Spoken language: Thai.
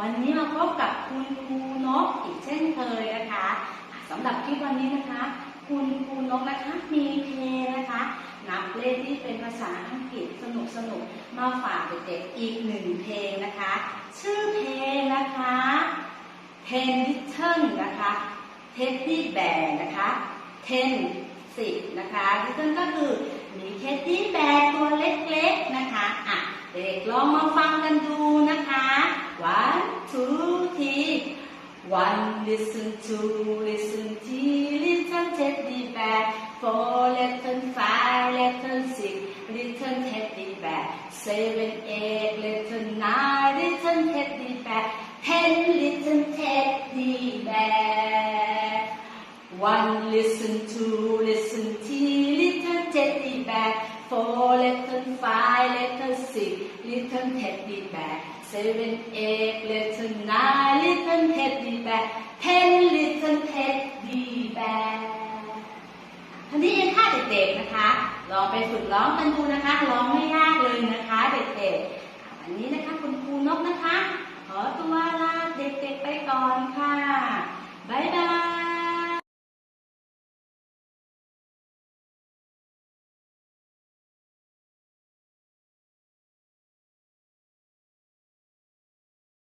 วันนี้มาพบกับคุณครูนกอีกเช่นเคยนะคะสำหรับคลิปวันนี้นะคะ คุณครูนกนะคะมีเพลงนะคะ นับเลขที่เป็นภาษาอังกฤษสนุกสนุกมาฝากเด็กๆอีกหนึ่งเพลงนะคะ ชื่อเพลงนะคะ Ten Little นะคะ Teddy Bear นะคะ Ten สิบนะคะ Little ก็คือมี Teddy Bear ตัวเล็กๆนะคะอะเด็กๆลองมาฟังกันดูนะคะ one listen to listen to little teddy bear. Four little five little six little teddy bear. Seven eight little nine little teddy bear. Ten little teddy bear. One listen to listen to little teddy bear. Four little five little six little teddy bear. Seven eight little nine little teddy bear ten little teddy bear ท่านี้เองค่าเด็กๆนะคะ ลองไปฝึกร้องกันดูนะคะร้องไม่ยากเลยนะคะเด็กๆวันนี้นะคะคุณครูนกนะคะ ขอตัวลาเด็กๆไปก่อนค่ะ